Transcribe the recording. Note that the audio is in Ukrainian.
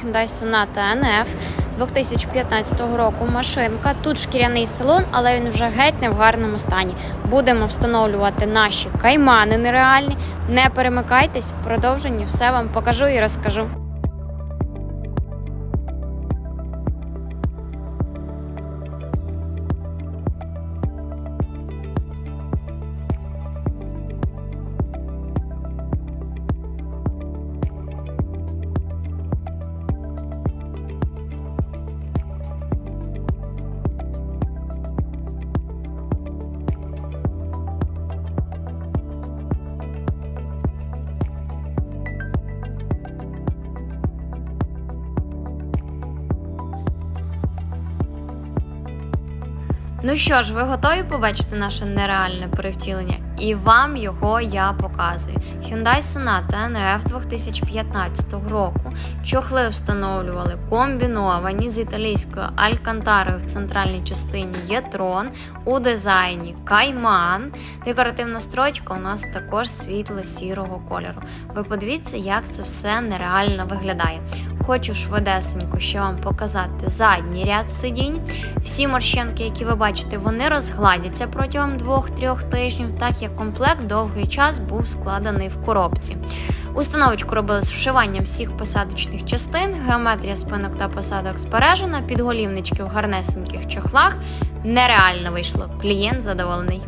Hyundai Sonata NF 2015 року. Машинка. Тут шкіряний салон, але він вже геть не в гарному стані. Будемо встановлювати наші каймани нереальні. Не перемикайтесь в продовженні, все вам покажу і розкажу. Ну що ж, ви готові побачити наше нереальне перевтілення? І вам його я показую. Hyundai Sonata NF 2015 року. Чохли встановлювали комбіновані з італійською алькантарою в центральній частині є трон, у дизайні кайман. Декоративна строчка у нас також світло-сірого кольору. Ви подивіться, як це все нереально виглядає. Хочу швидесенько ще вам показати задній ряд сидінь. Всі морщинки, які ви бачите, вони розгладяться протягом 2-3 тижнів, так як комплект довгий час був складений в коробці. Установочку робили з вшиванням всіх посадочних частин, геометрія спинок та посадок збережена, підголівнички в гарнесеньких чохлах. Нереально вийшло. Клієнт задоволений.